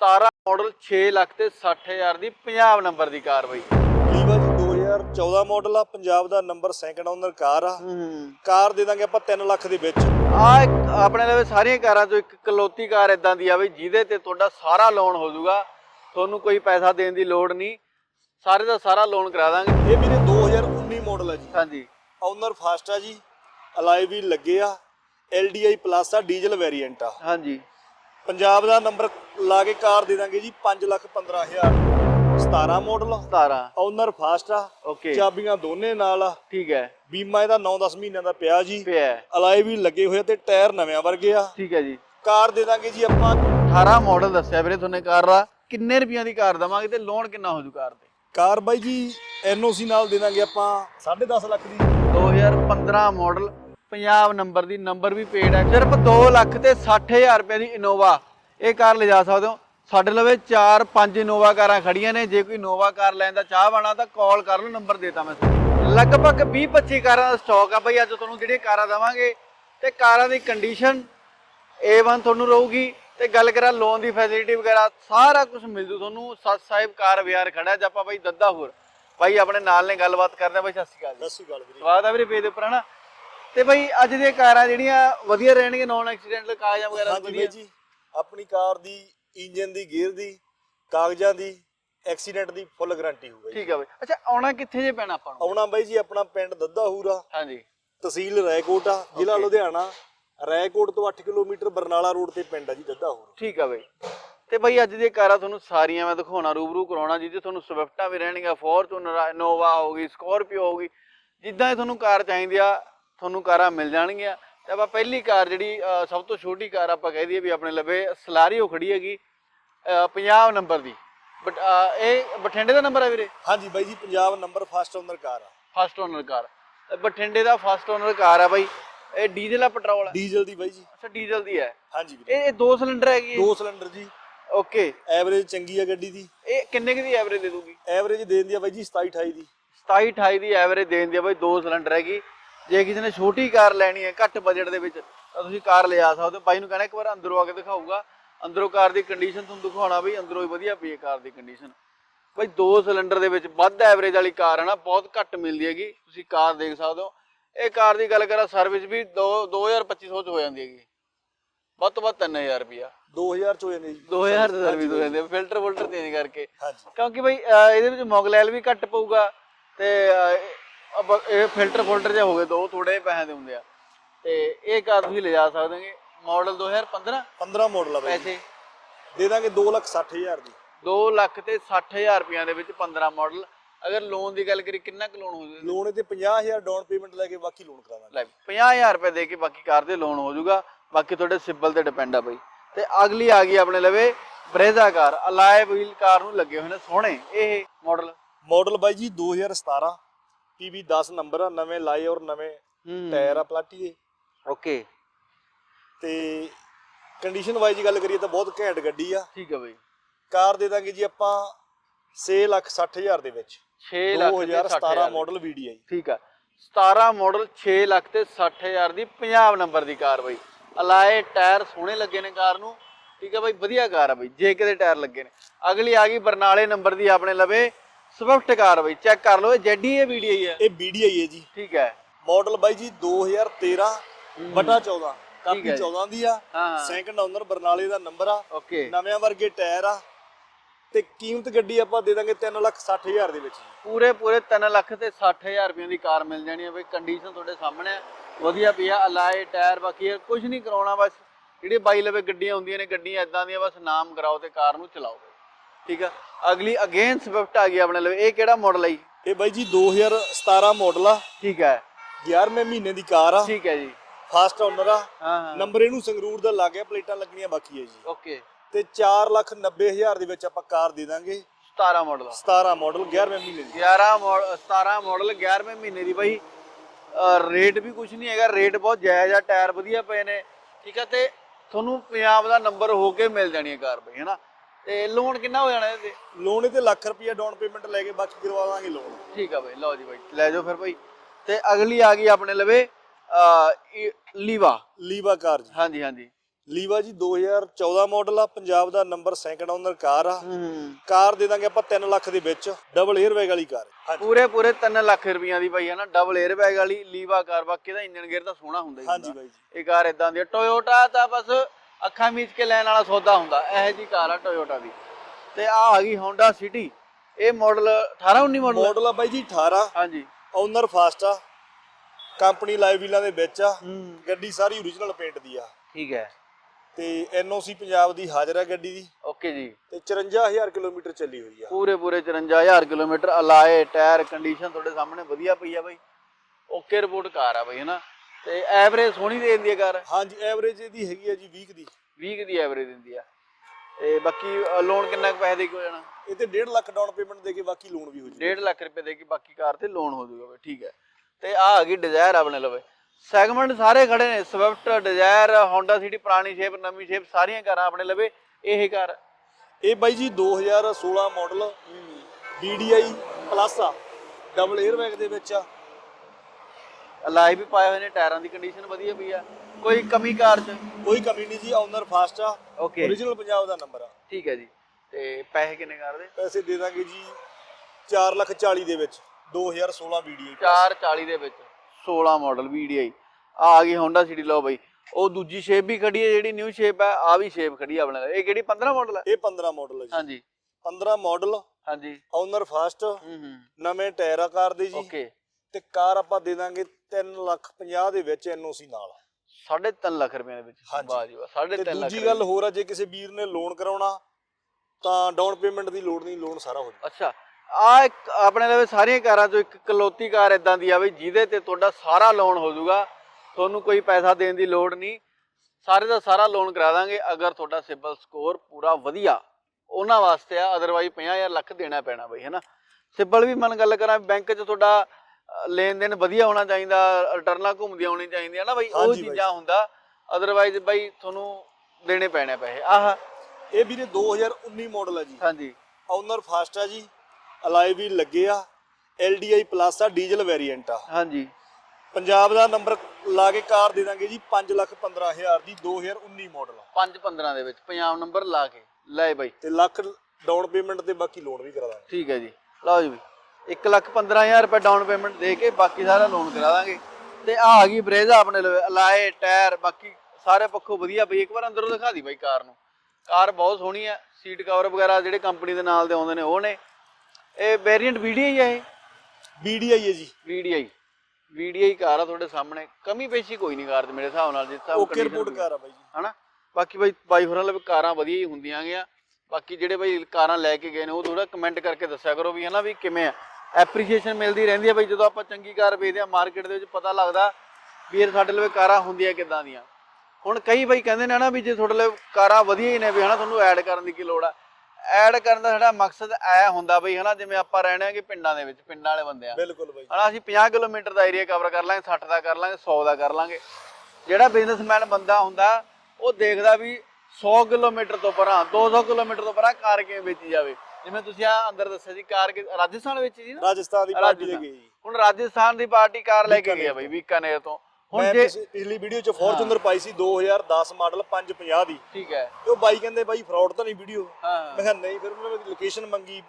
17 model 6 lakh ਤੇ 60000 ਦੀ Punjab number ਦੀ car ਬਈ। ਲੀਵਾ ਜੀ 2014 ਮਾਡਲ ਆ ਪੰਜਾਬ ਦਾ ਨੰਬਰ ਸੈਕੰਡ ਓਨਰ ਕਾਰ ਆ। ਕਾਰ ਦੇ ਦਾਂਗੇ ਆਪਾਂ 3 ਲੱਖ ਦੇ ਵਿੱਚ। ਆ ਆਪਣੇ ਲਈ ਸਾਰੀਆਂ ਕਾਰਾਂ ਚੋਂ ਇੱਕ ਇਕਲੌਤੀ ਕਾਰ ਇਦਾਂ ਦੀ ਆ ਬਈ ਜਿਹਦੇ ਤੇ ਤੁਹਾਡਾ ਸਾਰਾ ਲੋਨ ਹੋ ਜਾਊਗਾ। ਤੁਹਾਨੂੰ ਕੋਈ ਪੈਸਾ ਦੇਣ ਦੀ ਲੋੜ ਨਹੀਂ। ਸਾਰੇ ਦਾ ਸਾਰਾ ਲੋਨ ਕਰਾ ਦਾਂਗੇ। ਇਹ ਵੀਰੇ 2019 ਮਾਡਲ ਆ ਜੀ। ਹਾਂਜੀ। ਓਨਰ ਫਾਸਟ ਆ ਜੀ ਅਲਾਈ ਵੀ ਲੱਗੇ ਆ LDI ਪਲੱਸ ਆ ਡੀਜ਼ਲ ਵੇਰੀਐਂਟ ਆ। ਹਾਂਜੀ। ਪੰਜਾਬ ਦਾ ਨੰਬਰ ਲਾ ਕੇ ਕਾਰ ਦੇ ਦਾਂਗੇ ਜੀ 5 ਲੱਖ 15000 17 ਮਾਡਲ 17 ਓਨਰ ਫਾਸਟ ਆ। ਓਕੇ ਚਾਬੀਆਂ ਦੋਨੇ ਨਾਲ ਆ। ਠੀਕ ਹੈ। ਬੀਮਾ ਇਹਦਾ 9-10 ਮਹੀਨਿਆਂ ਦਾ ਪਿਆ ਜੀ। ਪਿਆ। ਅਲਾਈ ਵੀ ਲੱਗੇ ਹੋਏ ਤੇ ਟਾਇਰ ਨਵੇਂ ਵਰਗੇ ਆ। ਠੀਕ ਹੈ ਜੀ। ਕਾਰ ਦੇ ਦਾਂਗੇ ਜੀ ਆਪਾਂ। 18 ਮਾਡਲ ਦੱਸਿਆ ਵੀਰੇ ਤੁਹਾਨੂੰ ਕਾਰ ਦਾ। ਕਿੰਨੇ ਰੁਪਈਆਂ ਦੀ ਕਾਰ ਦਵਾਂਗੇ ਤੇ ਲੋਨ ਕਿੰਨਾ ਹੋ ਜੂ ਕਾਰ ਤੇ? ਕਾਰ ਬਾਈ ਜੀ ਐਨਓਸੀ ਨਾਲ ਦੇ ਦਾਂਗੇ ਆਪਾਂ 10.5 ਲੱਖ ਦੀ। 2015 ਮਾਡਲ ਪੰਜਾਬ ਨੰਬਰ ਦੀ ਨੰਬਰ ਵੀ ਪੇਡ ਹੈ। ਸਿਰਫ 2 ਲੱਖ ਤੇ 60000 ਰੁਪਏ ਦੀ ਇਨੋਵਾ ਇਹ ਕਾਰ ਲਿਜਾ ਸਕਦੇ ਹੋ। ਸਾਡੇ ਲਵੇ 4-5 ਇਨੋਵਾ ਕਾਰਾਂ ਖੜੀਆਂ ਨੇ। ਜੇ ਕੋਈ ਇਨੋਵਾ ਕਾਰ ਲੈਣ ਦਾ ਚਾਹ ਬਣਾ ਤਾਂ ਕਾਲ ਕਰ ਲਓ ਨੰਬਰ ਦੇਤਾ ਮੈਂ ਲਗਭਗ 20-25 ਕਾਰਾਂ ਦਾ ਸਟਾਕ ਆ ਬਈ ਅੱਜ ਤੁਹਾਨੂੰ ਜਿਹੜੀਆਂ ਕਾਰਾਂ ਦਵਾਂਗੇ ਤੇ ਕਾਰਾਂ ਦੀ ਕੰਡੀਸ਼ਨ A1 ਤੁਹਾਨੂੰ ਰਹੂਗੀ ਤੇ ਗੱਲ ਕਰਾਂ ਲੋਨ ਦੀ ਫੈਸਿਲਿਟੀ ਵਗੈਰਾ ਸਾਰਾ ਕੁਝ ਮਿਲ ਜੂ ਤੁਹਾਨੂੰ। ਸਤ ਸਾਹਿਬ ਕਾਰ ਵਿਹਾਰ ਖੜਾ ਜ ਆਪਾਂ ਬਾਈ ਦੱਦਾ ਹੋਰ। ਬਾਈ ਆਪਣੇ ਨਾਲ ਨੇ ਗੱਲਬਾਤ ਕਰਦੇ ਆ। ਬਾਈ ਸਤਿ ਸ਼੍ਰੀ ਅਕਾਲ ਜੀ। ਦੱਸੀ ਗੱਲ ਵੀਰੇ। ਸਵਾਗਤ ਹੈ ਵੀਰੇ ਪੇਜ ਦੇ ਉੱਪਰ ਹਨਾ? ਤੇ ਬਈ ਅੱਜ ਦੀਆਂ ਕਾਰਾਂ ਜਿਹੜੀਆਂ ਵਧੀਆ ਰਹਿਣਗੇ ਨੌਨ ਐਕਸੀਡੈਂਟਲ ਕਾਗਜ਼ਾਂ ਵਗੈਰਾ ਹਾਂਜੀ ਬਾਈ ਵਧੀਆ ਜੀ ਆਪਣੀ ਕਾਰ ਦੀ ਇੰਜਨ ਦੀ ਗੇਅਰ ਦੀ ਕਾਗਜ਼ਾਂ ਦੀ ਐਕਸੀਡੈਂਟ ਦੀ ਫੁੱਲ ਗਾਰੰਟੀ ਹੋਊਗੀ ਠੀਕ ਆ ਬਈ। ਅੱਛਾ ਆਉਣਾ ਕਿੱਥੇ ਜੇ ਪੈਣਾ ਆਪਾਂ ਨੂੰ? ਆਉਣਾ ਬਾਈ ਜੀ ਆਪਣਾ ਪਿੰਡ ਦੱਦਾਹੂਰ ਹਾਂਜੀ। ਤਹਿਸੀਲ ਰਾਏਕੋਟ ਆ ਜ਼ਿਲ੍ਹਾ ਲੁਧਿਆਣਾ। ਰਾਏਕੋਟ ਤੋਂ 8 ਕਿਲੋਮੀਟਰ ਬਰਨਾਲਾ ਰੋਡ ਤੇ ਪਿੰਡ ਆ ਜੀ ਦੱਦਾਹੂਰ ਠੀਕ ਆ ਬਈ। ਤੇ ਬਈ ਅੱਜ ਦੀਆਂ ਕਾਰਾਂ ਤੁਹਾਨੂੰ ਸਾਰੀਆਂ ਮੈਂ ਦਿਖਾਉਣਾ ਰੂਬਰੂ ਕਰਾਉਣਾ ਜਿਹਦੇ ਤੁਹਾਨੂੰ ਸਵਿਫਟਾਂ ਵੀ ਰਹਿਣਗੀਆਂ ਫੋਰਚੂਨਰ ਇਨੋਵਾ ਹੋਗੀ ਸਕਾਰਪੀਓ ਹੋਗੀ ਜਿੱਦਾਂ ਇਹ ਤੁਹਾਨੂੰ ਕਾਰ ਚਾਹੀਦੀ ਆ ਤੁਹਾਨੂੰ ਕਾਰਾਂ ਮਿਲ ਜਾਣਗੀਆਂ। ਤੇ ਆਪਾਂ ਪਹਿਲੀ ਕਾਰ ਜਿਹੜੀ ਸਭ ਤੋਂ ਛੋਟੀ ਕਾਰ ਆਪਾਂ ਕਹਿ ਦਈਏ ਵੀ ਆਪਣੇ ਲਵੇ ਸਲਾਰੀਓ ਖੜੀ ਹੈਗੀ ਅਹ, ਪੰਜਾਬ ਨੰਬਰ ਦੀ। ਬਟ ਇਹ ਬਠਿੰਡੇ ਦਾ ਨੰਬਰ ਹੈ ਵੀਰੇ? ਹਾਂਜੀ ਬਾਈ ਜੀ Punjab number first owner car ਆ। First owner car. ਬਠਿੰਡੇ ਦਾ ਫਸਟ ਓਨਰ ਕਾਰ ਆ ਬਾਈ। ਇਹ ਡੀਜ਼ਲ ਆ ਪੈਟਰੋਲ ਆ? ਡੀਜ਼ਲ ਦੀ ਬਾਈ ਜੀ। ਅੱਛਾ ਡੀਜ਼ਲ ਦੀ ਹੈ। ਹਾਂਜੀ ਵੀਰੇ। ਇਹ ਦੋ ਸਿਲੰਡਰ ਹੈਗੀ ਦੋ ਸਿਲੰਡਰ ਜੀ। ਓਕੇ। ਐਵਰੇਜ ਚੰਗੀ ਆ ਗੱਡੀ ਦੀ। ਇਹ ਕਿੰਨੇ ਕੁ ਦੀ ਐਵਰੇਜ ਦੇ ਦੂਗੀ ਐਵਰੇਜ ਦੇ ਦਿੰਦੀ ਆ ਬਾਈ ਜੀ 27 28 ਦੀ। 27 28 ਦੀ ਐਵਰੇਜ ਦੇਣ ਦੀ ਆ ਬਾਈ ਦੋ ਸਿਲੰਡਰ ਹੈਗੀ। ਜੇ ਕਿਸੇ ਨੇ ਛੋਟੀ ਕਾਰ ਲੈਣੀ ਹੈ ਘੱਟ ਬਜਟ ਦੇ ਵਿੱਚ ਤਾਂ ਤੁਸੀਂ ਕਾਰ ਲਿਆ ਸਕਦੇ ਹੋ। ਬਾਈ ਨੂੰ ਕਹਿਣਾ ਇੱਕ ਵਾਰ ਅੰਦਰੋਂ ਆ ਕੇ ਦਿਖਾਊਗਾ। ਅੰਦਰੋਂ ਕਾਰ ਦੀ ਕੰਡੀਸ਼ਨ ਤੁਹਾਨੂੰ ਦਿਖਾਉਣਾ ਬਈ ਅੰਦਰੋਂ ਹੀ ਵਧੀਆ ਪਈ ਹੈ ਕਾਰ ਦੀ ਕੰਡੀਸ਼ਨ ਬਾਈ ਦੋ ਸਿਲੰਡਰ ਦੇ ਵਿੱਚ ਵੱਧ ਐਵਰੇਜ ਵਾਲੀ ਕਾਰ ਹੈ ਨਾ ਬਹੁਤ ਘੱਟ ਮਿਲਦੀ ਹੈਗੀ। ਤੁਸੀਂ ਕਾਰ ਦੇਖ ਸਕਦੇ ਹੋ। ਇਹ ਕਾਰ ਦੀ ਗੱਲ ਕਰਾਂ ਸਰਵਿਸ ਵੀ 2 2250 ਚ ਹੋ ਜਾਂਦੀ ਹੈਗੀ। ਵੱਧ ਤੋਂ ਵੱਧ 3000 ਰੁਪਿਆ 2000 ਚ ਹੋ ਜਾਂਦੇ ਜੀ। 2000 ਦੀ ਸਰਵਿਸ ਹੋ ਜਾਂਦੀ ਹੈ। ਫਿਲਟਰ ਫਿਲਟਰ ਚੇਂਜ ਕਰਕੇ। ਹਾਂਜੀ। ਕਿਉਂਕਿ ਬਈ ਇਹਦੇ ਵਿੱਚ ਮੋਗਲੈਲ ਵੀ ਘੱਟ ਪਊਗਾ ਤੇ ਅਬ ਇਹ ਫਿਲਟਰ ਫੋਲਟਰ ਜੇ ਹੋ ਗਏ ਦੋ ਥੋੜੇ ਪੈਸੇ ਦੇ ਹੁੰਦੇ ਆ। ਤੇ ਇਹ ਕਾਰ ਤੁਸੀਂ ਲਿਜਾ ਸਕਦੇ ਹੋਗੇ ਮਾਡਲ 2015 15 ਮਾਡਲ ਆ ਬਾਈ। ਪੈਸੇ। ਦੇ ਦਾਂਗੇ 260000 ਦੀ। 2 ਲੱਖ ਤੇ 60000 ਰੁਪਈਆਂ ਦੇ ਵਿੱਚ 15 ਮਾਡਲ ਅਗਰ ਲੋਨ ਦੀ ਗੱਲ ਕਰੀ ਕਿੰਨਾ ਕੁ ਲੋਨ ਹੋ ਜਾਊਗਾ? ਲੋਨ ਤੇ 50000 ਡਾਊਨ ਪੇਮੈਂਟ ਲੈ ਕੇ ਬਾਕੀ ਲੋਨ ਕਰਾ ਦਾਂਗੇ ਲੈ 50000 ਰੁਪਏ ਦੇ ਕੇ ਬਾਕੀ ਕਾਰ ਦੇ ਲੋਨ ਹੋ ਜਾਊਗਾ। ਬਾਕੀ ਤੁਹਾਡੇ ਸਿਬਲ ਤੇ ਡਿਪੈਂਡ ਆ ਬਈ। ਤੇ ਅਗਲੀ ਆ ਗਈ ਆਪਣੇ ਲਵੇ ਬਰੇਜ਼ਾ ਕਾਰ ਅਲਾਈ ਵੀਲ ਕਾਰ ਨੂੰ ਲੱਗੇ ਹੋਏ ਨੇ ਸੋਹਣੇ। ਇਹ ਮਾਡਲ ਮਾਡਲ ਬਾਈ ਜੀ 2017 PB 10 ਨੰਬਰ ਆ ਨਵੇਂ ਲਾਏ ਔਰ ਨਵੇਂ ਟਾਇਰ ਆ ਪਲਾਟੀ ਦੇ ਓਕੇ ਤੇ ਕੰਡੀਸ਼ਨ ਵਾਈਜ਼ ਗੱਲ ਕਰੀਏ ਤਾਂ ਬਹੁਤ ਘੈਂਟ ਗੱਡੀ ਆ। ਠੀਕ ਆ ਬਈ। ਕਾਰ ਦੇ ਦਾਂਗੇ ਜੀ ਆਪਾਂ 660000 ਦੇ ਵਿੱਚ। 6 ਲੱਖ ਤੇ 2017 60,000 ਮਾਡਲ VDI ਠੀਕ ਆ। 17 ਮਾਡਲ 6 ਲੱਖ ਤੇ 60000 ਦੀ ਪੰਜਾਬ ਨੰਬਰ ਦੀ ਕਾਰ ਬਈ। ਅਲਾਏ ਟਾਇਰ ਸੋਹਣੇ ਲੱਗੇ ਨੇ ਕਾਰ ਨੂੰ। ਠੀਕ ਆ ਬਈ ਵਧੀਆ ਕਾਰ ਆ ਬਈ ਜੇ ਕਿਤੇ ਟਾਇਰ ਲੱਗੇ ਨੇ। ਅਗਲੀ ਆ ਗਈ ਬਰਨਾਲੇ ਨੰਬਰ ਦੀ ਆਪਣੇ ਲਵੇ। ਸਵਿਫਟ ਕਾਰ ਬਈ ਚੈੱਕ ਕਰ ਲਓ ਇਹ ਜੈਡੀ ਇਹ ਵੀਡੀਆਈ ਹੈ ਇਹ VDI ਹੈ ਜੀ। ਠੀਕ ਹੈ। ਮਾਡਲ ਬਾਈ ਜੀ 2013 ਬਟਾ 14 ਠੀਕ ਕਾਪੀ ਹੈ ਜੀ। 14 ਦੀ ਆ। ਹਾਂ ਸੈਕੰਡ ਓਨਰ ਬਰਨਾਲੇ ਦਾ ਨੰਬਰ ਆ। ਓਕੇ। ਨਵੇਂ ਵਰਗੇ ਟਾਇਰ ਆ। ਤੇ ਕੀਮਤ ਗੱਡੀ ਆਪਾਂ ਦੇ ਦਾਂਗੇ 360000 ਦੇ ਵਿੱਚ। ਪੂਰੇ ਪੂਰੇ 3 ਲੱਖ ਤੇ 60000 ਰੁਪਏ ਦੀ ਕਾਰ ਮਿਲ ਜਾਣੀ ਹੈ ਬਈ। ਕੰਡੀਸ਼ਨ ਤੁਹਾਡੇ ਸਾਹਮਣੇ ਹੈ ਵਧੀਆ ਪਈ ਆ ਅਲਾਏ ਟਾਇਰ ਬਾਕੀ ਕੁਝ ਨਹੀਂ ਕਰਾਉਣਾ ਬਸ ਜਿਹੜੇ ਬਾਈ ਲਵੇ ਗੱਡੀਆਂ ਹੁੰਦੀਆਂ ਨੇ ਗੱਡੀਆਂ ਇਦਾਂ ਦੀਆਂ ਬਸ ਨਾਮ ਕਰਾਓ ਤੇ ਕਾਰ ਨੂੰ ਚਲਾਓ। ਠੀਕ ਆ। ਅਗਲੀ ਅਗੇਨ ਸਵਿਫਟ ਆ ਗਈ ਆਪਣੇ ਲਵੇ ਇਹ ਕਿਹੜਾ ਮਾਡਲ ਹੈ ਜੀ? ਇਹ ਬਾਈ ਜੀ 2017 ਮਾਡਲ ਆ। ਠੀਕ ਹੈ 11ਵੇਂ ਮਹੀਨੇ ਦੀ ਕਾਰ ਆ। ਠੀਕ ਹੈ ਜੀ। ਫਾਸਟ ਓਨਰ ਆ। ਹਾਂ ਹਾਂ। ਨੰਬਰ ਇਹਨੂੰ ਸੰਗਰੂਰ ਦਾ ਲੱਗ ਗਿਆ ਪਲੇਟਾਂ ਲੱਗਣੀਆਂ ਬਾਕੀ ਹੈ ਜੀ। ਓਕੇ। ਤੇ 490000 ਦੇ ਵਿੱਚ ਆਪਾਂ ਕਾਰ ਦੇ ਦਾਂਗੇ। 17 ਮਾਡਲ 17 ਮਾਡਲ 11ਵੇਂ ਮਹੀਨੇ ਦੀ। 11 ਮਾਡਲ 17 ਮਾਡਲ 11ਵੇਂ ਮਹੀਨੇ ਦੀ ਬਾਈ। ਰੇਟ ਵੀ ਕੁਝ ਨਹੀਂ ਹੈਗਾ। ਰੇਟ ਬਹੁਤ ਜਾਇਜ਼ ਆ ਟਾਇਰ ਵਧੀਆ ਪਏ ਨੇ। ਠੀਕ ਆ ਤੇ ਤੁਹਾਨੂੰ ਪੰਜਾਬ ਦਾ ਨੰਬਰ ਹੋ ਕੇ ਮਿਲ ਜਾਣੀ ਹੈ ਕਾਰ ਬਈ ਹੈਨਾ? ਤੇ ਲੋਨ ਕਿੰਨਾ ਹੋ ਜਾਣਾ ਇਹਦੇ? ਲੋਨ ਤੇ ਲੱਖ ਰੁਪਇਆ ਡਾਊਨ ਪੇਮੈਂਟ ਲੈ ਕੇ ਬਾਕੀ ਕਰਵਾ ਦਾਂਗੇ ਲੋਨ ਠੀਕ ਆ ਬਈ ਲਓ ਜੀ ਬਾਈ ਲੈ ਜਾਓ ਫਿਰ ਬਾਈ। ਤੇ ਅਗਲੀ ਆ ਗਈ ਆਪਣੇ ਲਵੇ ਲੀਵਾ। ਲੀਵਾ ਕਾਰ ਜੀ। ਹਾਂਜੀ ਹਾਂਜੀ। ਲੀਵਾ ਜੀ 2014 ਮਾਡਲ ਆ ਪੰਜਾਬ ਦਾ ਨੰਬਰ ਸੈਕੰਡ ਓਨਰ ਕਾਰ ਆ। ਕਾਰ ਦੇ ਦਾਂਗੇ ਆਪਾਂ 3 ਲੱਖ ਦੇ ਵਿੱਚ ਡਬਲ 에ਅਰ ਬੈਗ ਵਾਲੀ ਕਾਰ। ਹਾਂਜੀ। ਪੂਰੇ ਪੂਰੇ 3 ਲੱਖ ਰੁਪਈਆਂ ਦੀ ਬਾਈ ਹੈ ਨਾ ਡਬਲ 에ਅਰ ਬੈਗ ਵਾਲੀ ਲੀਵਾ ਕਾਰ ਬਾਕੀ ਦਾ ਇੰਜਨ ਗੇਅਰ ਤਾਂ ਸੋਹਣਾ ਹੁੰਦਾ ਹੀ ਹਾਂਜੀ। ਬਾਈ ਜੀ। ਇਹ ਕਾਰ ਇਦਾਂ ਦੀ ਟੋਯੋਟਾ ਤਾਂ ਬਸ ਅੱਖਾਂ ਮੀਚ ਕੇ ਲੈਣ ਵਾਲਾ ਸੌਦਾ ਹੁੰਦਾ ਇਹੋ ਜੀ ਕਾਰ ਆ ਟੋਯੋਟਾ ਦੀ। ਤੇ ਆ ਆ ਗਈ Honda City ਇਹ ਮਾਡਲ 18 19 ਮਾਡਲ ਮਾਡਲ ਆ ਬਾਈ ਜੀ 18 ਹਾਂਜੀ। ਓਨਰ ਫਾਸਟ ਆ। ਕੰਪਨੀ ਲਾਈਵ ਵੀਲਾਂ ਦੇ ਵਿੱਚ ਆ। ਗੱਡੀ ਸਾਰੀ ਓਰੀਜਨਲ ਪੇਂਟ ਦੀ ਆ। ਠੀਕ ਹੈ। ਤੇ ਐਨਓਸੀ ਪੰਜਾਬ ਦੀ ਹਾਜ਼ਰ ਆ ਗੱਡੀ ਦੀ। ਓਕੇ ਜੀ। ਤੇ 54000 ਕਿਲੋਮੀਟਰ ਚੱਲੀ ਹੋਈ ਆ। ਪੂਰੇ ਪੂਰੇ 54000 ਕਿਲੋਮੀਟਰ। ਅਲਾਏ ਟਾਇਰ ਕੰਡੀਸ਼ਨ ਤੁਹਾਡੇ ਸਾਹਮਣੇ ਵਧੀਆ ਪਈ ਆ ਬਾਈ। ਓਕੇ ਰਿਪੋਰਟ ਕਾਰ ਆ ਬਾਈ ਹਨਾ ਤੇ ਐਵਰੇਜ ਸੋਹਣੀ ਦੇ ਦਿੰਦੀ ਹੈ ਕਾਰ? ਹਾਂਜੀ ਐਵਰੇਜ ਇਹਦੀ ਹੈਗੀ ਆ ਜੀ 20 ਦੀ। 20 ਦੀ ਐਵਰੇਜ ਦਿੰਦੀ ਆ। ਤੇ ਬਾਕੀ ਲੋਨ ਕਿੰਨਾ ਕੁ ਪੈਸੇ ਦੇ ਕੇ ਹੋ ਜਾਣਾ? ਇਹ ਤੇ 1.5 ਲੱਖ ਡਾਊਨ ਪੇਮੈਂਟ ਦੇ ਕੇ ਬਾਕੀ ਲੋਨ ਵੀ ਹੋ ਜੀ 1.5 ਲੱਖ ਰੁਪਏ ਦੇ ਕੇ ਬਾਕੀ ਕਾਰ ਤੇ ਲੋਨ ਹੋ ਜਾਊਗਾ ਬਈ ਠੀਕ ਹੈ। ਤੇ ਆ ਆ ਗਈ ਡਿਜ਼ਾਇਰ ਆਪਣੇ ਲਵੇ ਸੈਗਮੈਂਟ ਸਾਰੇ ਖੜੇ ਨੇ ਸਵਿਫਟ ਡਿਜ਼ਾਇਰ Honda City ਪੁਰਾਣੀ ਸ਼ੇਪ ਨਵੀਂ ਸ਼ੇਪ ਸਾਰੀਆਂ ਕਾਰਾਂ ਆਪਣੇ ਲਵੇ ਇਹ ਕਾਰ। ਇਹ ਬਾਈ ਜੀ 2016 ਮਾਡਲ DDI ਪਲੱਸ ਆ ਡਬਲ 에ਅਰ ਬੈਗ ਦੇ ਵਿੱਚ ਆ। ਅਲਾਈ ਵੀ ਪਾਏ ਹੋਏ ਨੇ ਟਾਇਰਾਂ ਦੀ ਕੰਡੀਸ਼ਨ ਵਧੀਆ ਪਈ ਆ। ਕੋਈ ਕਮੀ ਕਾਰ 'ਚ? ਕੋਈ ਕਮੀ ਨਹੀਂ ਜੀ ਓਨਰ ਫਾਸਟ ਆ। ਓਕੇ ਓਰੀਜਨਲ ਪੰਜਾਬ ਦਾ ਨੰਬਰ ਆ। ਠੀਕ ਹੈ ਜੀ। ਤੇ ਪੈਸੇ ਕਿੰਨੇ ਕਰਦੇ ਪੈਸੇ ਦੇ ਦਾਂਗੇ ਜੀ 4 ਲੱਖ 40 ਦੇ ਵਿੱਚ 2016 VDI 440 ਦੇ ਵਿੱਚ 16 ਮਾਡਲ VDI ਆ ਆ ਗਈ Honda City ਲਓ ਬਈ। ਉਹ ਦੂਜੀ ਸ਼ੇਪ ਵੀ ਖੜੀ ਹੈ ਜਿਹੜੀ ਨਿਊ ਸ਼ੇਪ ਹੈ ਆ ਵੀ ਸ਼ੇਪ ਖੜੀ ਹੈ ਆਪਣੇ ਨਾਲ ਇਹ ਕਿਹੜੀ 15 ਮਾਡਲ ਹੈ ਇਹ 15 ਮਾਡਲ ਹੈ ਜੀ। ਹਾਂਜੀ। 15 ਮਾਡਲ ਹਾਂਜੀ। ਓਨਰ ਫਾਸਟ ਹੂੰ ਹੂੰ। ਨਵੇਂ ਟਾਇਰ ਆ ਕਾਰ ਦੇ ਜੀ। ਓਕੇ ਤੇ ਕਾਰ ਆਪਾਂ ਦੇ ਦਾਂਗੇ 3 ਲੱਖ 50 ਦੇ ਵਿੱਚ ਐਨਓਸੀ ਨਾਲ। 3.5 ਲੱਖ ਰੁਪਏ ਦੇ ਵਿੱਚ। ਹਾਂਜੀ। ਵਾਹ ਜੀ ਵਾਹ ਤੇ 3.5 ਲੱਖ ਦੂਜੀ ਗੱਲ ਹੋਰ ਆ ਜੇ ਕਿਸੇ ਵੀਰ ਨੇ ਲੋਨ ਕਰਾਉਣਾ ਤਾਂ ਡਾਊਨ ਪੇਮੈਂਟ ਦੀ ਲੋੜ ਨਹੀਂ ਲੋਨ ਸਾਰਾ ਹੋ ਜਾਊ। ਅੱਛਾ ਆ ਇੱਕ ਆਪਣੇ ਲਵੇ ਸਾਰੀਆਂ ਕਾਰਾਂ ਚੋਂ ਇੱਕ ਕਲੋਤੀ ਕਾਰ ਇਦਾਂ ਦੀ ਆ ਬਈ ਜਿਹਦੇ ਤੇ ਤੁਹਾਡਾ ਸਾਰਾ ਲੋਨ ਹੋ ਜਾਊਗਾ। ਤੁਹਾਨੂੰ ਕੋਈ ਪੈਸਾ ਦੇਣ ਦੀ ਲੋੜ ਨਹੀਂ। ਸਾਰੇ ਦਾ ਸਾਰਾ ਲੋਨ ਕਰਾ ਦਾਂਗੇ ਅਗਰ ਤੁਹਾਡਾ ਸਿਬਲ ਸਕੋਰ ਪੂਰਾ ਵਧੀਆ। ਉਹਨਾਂ ਵਾਸਤੇ ਆ ਅਦਰਵਾਈਜ਼ 50000 ਲੱਖ ਦੇਣਾ ਪੈਣਾ ਬਈ ਹੈਨਾ। ਸਿਬਲ ਵੀ ਮਨ ਗੱਲ ਕਰਾਂ ਬੈਂਕ 'ਚ ਤੁਹਾਡਾ ਲੈਣ ਦੇਣ ਵਧੀਆ ਹੋਣਾ ਚਾਹੀਦਾ ਰਿਟਰਨਾਂ ਘੁੰਮਦੀਆਂ ਹੋਣੀ ਚਾਹੀਦੀਆਂ ਨਾ ਬਈ ਉਹ ਹਾਂਜੀ ਬਾਈ। ਚੀਜ਼ਾਂ ਹੁੰਦਾ ਅਦਰਵਾਈਜ਼ ਬਈ ਤੁਹਾਨੂੰ ਦੇਣੇ ਪੈਣੇ ਪੈਸੇ। ਆਹ। ਇਹ ਵੀਰੇ 2019 ਮਾਡਲ ਹੈ ਜੀ। ਹਾਂਜੀ। ਓਨਰ ਫਾਸਟ ਆ ਜੀ ਅਲਾਈ ਵੀ ਲੱਗੇ ਆ LDI ਪਲੱਸ ਆ ਡੀਜ਼ਲ ਵੇਰੀਐਂਟ ਆ। ਹਾਂਜੀ। ਪੰਜਾਬ ਦਾ ਨੰਬਰ ਲਾ ਕੇ ਕਾਰ ਦੇ ਦਾਂਗੇ ਜੀ 5 ਲੱਖ 15000 ਦੀ 2019 ਮਾਡਲ ਆ। 5 15 ਦੇ ਵਿੱਚ ਪੰਜਾਬ ਨੰਬਰ ਲਾ ਕੇ। ਲੈ ਬਈ। ਤੇ ਲੱਖ ਡਾਊਨ ਪੇਮੈਂਟ ਤੇ ਬਾਕੀ ਲੋਨ ਵੀ ਕਰਾ ਦਾਂਗੇ। ਠੀਕ ਹੈ ਜੀ। ਲਓ ਜੀ ਬਈ। 1 ਲੱਖ 15000 ਰੁਪਏ ਡਾਊਨ ਪੇਮੈਂਟ ਦੇ ਕੇ ਬਾਕੀ ਸਾਰਾ ਲੋਨ ਕਰਾ ਦਾਂਗੇ। ਤੇ ਆ ਆ ਗਈ ਬਰੇਜ਼ਾ ਆਪਣੇ ਲਵੇ ਅਲਾਏ ਟਾਇਰ ਬਾਕੀ ਸਾਰੇ ਪੱਖੋਂ ਵਧੀਆ ਬਈ ਇੱਕ ਵਾਰ ਅੰਦਰੋਂ ਦਿਖਾ ਦੀ ਬਾਈ ਕਾਰ ਨੂੰ। ਕਾਰ ਬਹੁਤ ਸੋਹਣੀ ਆ ਸੀਟ ਕਵਰ ਵਗੈਰਾ ਜਿਹੜੇ ਕੰਪਨੀ ਦੇ ਨਾਲ ਦੇ ਆਉਂਦੇ ਨੇ ਉਹ ਨੇ। ਇਹ ਵੇਰੀਐਂਟ VDI ਆ ਇਹ? BDI ਹੈ ਜੀ। VDI VDI ਕਾਰ ਆ ਤੁਹਾਡੇ ਸਾਹਮਣੇ। ਕਮੀ ਪੇਸ਼ੀ ਕੋਈ ਨਹੀਂ ਕਾਰ ਮੇਰੇ ਹਿਸਾਬ ਨਾਲ ਜਿਸ ਹਿਸਾਬ ਓਕੇ ਰਿਪੋਰਟ। ਕਾਰ ਆ ਬਾਈ ਜੀ। ਹਨਾ? ਬਾਕੀ ਬਾਈ ਬਾਈ ਹੋਰਾਂ ਲਈ ਕਾਰਾਂ ਵਧੀਆ ਹੀ ਹੁੰਦੀਆਂ ਗਿਆ ਬਾਕੀ ਜਿਹੜੇ ਬਾਈ ਕਾਰਾਂ ਲੈ ਕੇ ਗਏ ਨੇ ਉਹ ਥੋੜਾ ਕਮੈਂਟ ਕਰਕੇ ਦੱਸਿਆ ਕਰੋ ਵੀ ਹਨਾ ਵੀ ਕਿਵੇਂ ਆ। ਐਪਰੀਸ਼ੀਏਸ਼ਨ ਮਿਲਦੀ ਰਹਿੰਦੀ ਹੈ ਬਾਈ ਜਦੋਂ ਆਪਾਂ ਚੰਗੀ ਕਾਰ ਵੇਚਦੇ ਆ ਮਾਰਕੀਟ ਦੇ ਵਿੱਚ ਪਤਾ ਲੱਗਦਾ ਵੀ ਇਹ ਸਾਡੇ ਲਈ ਕਾਰਾਂ ਹੁੰਦੀਆਂ ਕਿੱਦਾਂ ਦੀਆਂ। ਹੁਣ ਕਈ ਬਾਈ ਕਹਿੰਦੇ ਨੇ ਨਾ ਵੀ ਜੇ ਤੁਹਾਡੇ ਲਈ ਕਾਰਾਂ ਵਧੀਆ ਹੀ ਨੇ ਵੀ ਹਨਾ ਤੁਹਾਨੂੰ ਐਡ ਕਰਨ ਦੀ ਕੀ ਲੋੜ ਆ। ਐਡ ਕਰਨ ਦਾ ਸਾਡਾ ਮਕਸਦ ਐ ਹੁੰਦਾ ਬਈ ਹਨਾ ਜਿਵੇਂ ਆਪਾਂ ਰਹਿਣੇ ਆ ਕਿ ਪਿੰਡਾਂ ਦੇ ਵਿੱਚ ਪਿੰਡਾਂ ਵਾਲੇ ਬੰਦੇ ਆ। ਬਿਲਕੁਲ ਬਾਈ। ਹਣਾ ਅਸੀਂ 50 ਕਿਲੋਮੀਟਰ ਦਾ ਏਰੀਆ ਕਵਰ ਕਰ ਲਾਂਗੇ 60 ਦਾ ਕਰ ਲਾਂਗੇ 100 ਦਾ ਕਰ ਲਾਂਗੇ। ਜਿਹੜਾ ਬਿਜ਼ਨਸਮੈਨ ਬੰਦਾ ਹੁੰਦਾ ਉਹ ਦੇਖਦਾ ਵੀ 100 ਕਿਲੋਮੀਟਰ ਤੋਂ ਪਰਾਂ 200 ਕਿਲੋਮੀਟਰ ਤੋਂ ਪਰਾਂ ਕਾਰ ਕਿਵੇਂ ਵੇਚੀ ਜਾਵੇ। ਜਿਵੇਂ ਤੁਸੀਂ ਆ ਅੰਦਰ ਦੱਸਿਆ ਜੀ ਕਾਰ ਕਿ ਰਾਜਸਥਾਨ ਵਿੱਚ ਜੀ ਨਾ? ਰਾਜਸਥਾਨ ਦੀ ਪਾਰਟੀ ਲੈ ਰਾਜਸਥਾਨ। ਗਈ। ਜੀ ਹੁਣ ਰਾਜਸਥਾਨ ਦੀ ਪਾਰਟੀ ਕਾਰ ਲੈ ਕੇ ਬੀਕਾਨੇਰ ਗਿਆ ਬਈ ਬੀਕਾਨੇਰ ਤੋਂ। ਹੁਣ ਮੈਂ ਜੇ ਪਿਛ- ਪਿਛਲੀ ਵੀਡੀਓ ਚ ਫੋਰਚੂਨਰ ਪਾਈ ਸੀ 2010 ਮਾਡਲ 550 ਦੀ। ਠੀਕ ਹੈ। ਤੇ ਉਹ ਬਾਈ ਕਹਿੰਦੇ ਬਾਈ ਫਰਾਡ ਤਾਂ ਨਹੀਂ ਵੀਡੀਓ। ਹਾਂ। ਮੈਂ ਕਿਹਾ ਨਹੀਂ ਫਿਰ ਉਹਨਾਂ ਨੇ ਲੋਕੇਸ਼ਨ ਮੰਗੀ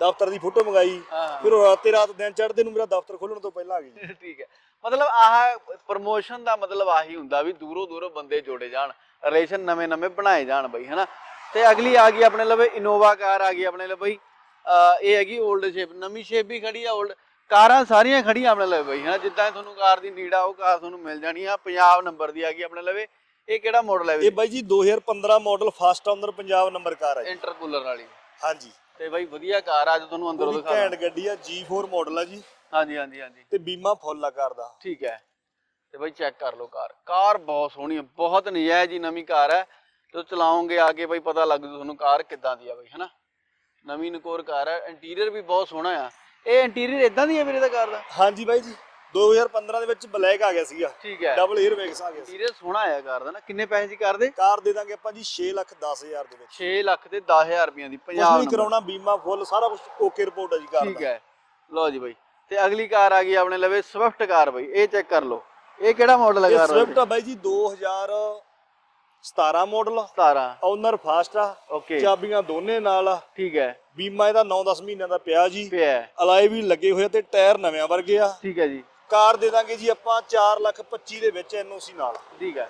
ਦਫ਼ਤਰ ਦੀ ਫੋਟੋ ਮੰਗਾਈ। ਹਾਂ। ਫਿਰ ਉਹ ਰਾਤੇ ਰਾਤ ਦਿਨ ਚੜ੍ਹਦੇ ਨੂੰ ਮੇਰਾ ਦਫ਼ਤਰ ਖੋਲਣ ਤੋਂ ਪਹਿਲਾਂ ਆ ਗਈ। ਠੀਕ ਹੈ। ਮਤਲਬ ਆਹ ਪ੍ਰਮੋਸ਼ਨ ਦਾ ਮਤਲਬ ਆਹੀ ਹੁੰਦਾ ਵੀ ਦੂਰੋਂ ਦੂਰੋਂ ਬੰਦੇ ਜੋੜੇ ਜਾਣ ਰਿਲੇਸ਼ਨ ਨਵੇਂ ਨਵੇਂ ਬਣਾਏ ਜਾਣ ਬਈ ਹਨਾ? ਤੇ ਅਗਲੀ ਆ ਗਈ ਆਪਣੇ ਲਵੇ ਇਨੋਵਾ ਕਾਰ ਆ ਗਈ ਆਪਣੇ ਲਈ ਬਈ। ਇਹ ਹੈਗੀ 올ਡ ਸ਼ੇਪ ਨਵੀਂ ਸ਼ੇਪ ਵੀ ਖੜੀ ਆ 올ਡ ਕਾਰਾਂ ਸਾਰੀਆਂ ਖੜੀਆਂ ਆਪਣੇ ਲਵੇ ਬਈ ਹਨਾ? ਜਿੱਦਾਂ ਤੁਹਾਨੂੰ ਕਾਰ ਦੀ ਨੀਡ ਆ ਉਹ ਕਾਰ ਤੁਹਾਨੂੰ ਮਿਲ ਜਾਣੀ ਆ। ਪੰਜਾਬ ਨੰਬਰ ਦੀ ਆ ਗਈ ਆਪਣੇ ਲਵੇ। ਇਹ ਕਿਹੜਾ ਮਾਡਲ ਹੈ ਇਹ ਬਾਈ ਜੀ 2015 model first owner Punjab number car ਹੈ ਇੰਟਰਕੂਲਰ ਵਾਲੀ। ਹਾਂਜੀ। ਤੇ ਬਈ ਵਧੀਆ ਕਾਰ ਆ ਅੱਜ ਤੁਹਾਨੂੰ ਅੰਦਰੋਂ ਦਿਖਾ ਘੈਂਟ ਗੱਡੀ ਆ G4 ਮਾਡਲ ਆ ਜੀ। ਹਾਂਜੀ ਹਾਂਜੀ ਹਾਂਜੀ। ਤੇ ਬੀਮਾ ਫੁੱਲ ਆ ਕਾਰ ਦਾ। ਠੀਕ ਹੈ। ਤੇ ਬਈ ਚੈੱਕ ਕਰ ਲਓ ਕਾਰ। ਕਾਰ ਬਹੁਤ ਸੋਹਣੀ ਹੈ ਬਹੁਤ ਨਜਾਇਜ਼ ਜੀ ਨਵੀਂ ਕਾਰ ਹੈ ਜਦੋਂ ਚਲਾਓਗੇ ਆ ਕੇ ਬਈ ਪਤਾ ਲੱਗ ਜੂ ਤੁਹਾਨੂੰ ਕਾਰ ਕਿੱਦਾਂ ਦੀ ਆ ਬਈ ਹਨਾ? ਨਵੀਂ ਨਕੋਰ ਕਾਰ ਹੈ ਇੰਟੀਰੀਅਰ ਵੀ ਬਹੁਤ ਸੋਹਣਾ ਆ। ਇਹ ਇੰਟੀਰੀਅਰ ਇਦਾਂ ਦੀ ਹੈ ਵੀਰੇ ਦਾ ਕਾਰ ਦਾ? ਹਾਂਜੀ ਬਾਈ ਜੀ 2015 ਦੇ ਵਿੱਚ ਬਲੈਕ ਆ ਗਿਆ ਸੀਗਾ। ਠੀਕ ਹੈ ਡਬਲ 에ਅਰ ਬੈਗਸ ਆ ਗਿਆ ਸੀ। ਇੰਟੀਰੀਅਰ ਸੋਹਣਾ ਆ ਕਾਰ ਦਾ ਨਾ ਕਿੰਨੇ ਪੈਸੇ ਦੀ ਕਾਰ ਦੇ? ਕਾਰ ਦੇ ਦਾਂਗੇ ਆਪਾਂ ਜੀ 6 ਲੱਖ 10 ਹਜ਼ਾਰ ਦੇ ਵਿੱਚ। 6 ਲੱਖ ਤੇ 10000 ਰੁਪਈਆਂ ਦੀ 50 ਨਹੀਂ ਕਰਾਉਣਾ ਬੀਮਾ ਫੁੱਲ ਸਾਰਾ ਕੁਝ ਓਕੇ ਰਿਪੋਰਟ ਹੈ ਜੀ ਕਾਰ ਠੀਕ ਦਾ। ਹੈ ਲਓ ਜੀ ਬਈ ਤੇ ਅਗਲੀ ਕਾਰ ਆ ਗਈ ਆਪਣੇ ਲਵੇ ਸਵਿਫਟ ਕਾਰ ਬਈ ਇਹ ਚੈੱਕ ਕਰ ਲਓ। ਇਹ ਕਿਹੜਾ ਮਾਡਲ ਹੈ ਇਹ ਕਾਰ ਦਾ ਸਵਿਫਟ ਆ ਬਾਈ ਜੀ 17 ਮਾਡਲ 17 ਓਨਰ ਫਾਸਟ ਆ। ਓਕੇ ਚਾਬੀਆਂ ਦੋਨੇ ਨਾਲ ਆ। ਠੀਕ ਹੈ। ਬੀਮਾ ਇਹਦਾ 9-10 ਮਹੀਨਿਆਂ ਦਾ ਪਿਆ ਜੀ। ਪਿਆ। ਅਲਾਈ ਵੀ ਲੱਗੇ ਹੋਏ ਆ ਤੇ ਟਾਇਰ ਨਵੇਂ ਵਰਗੇ ਆ। ਠੀਕ ਹੈ ਜੀ। ਕਾਰ ਦੇ ਦਾਂਗੇ ਜੀ ਆਪਾਂ 4 ਲੱਖ 25 ਦੇ ਵਿੱਚ ਐਨਓਸੀ ਨਾਲ। ਠੀਕ ਹੈ।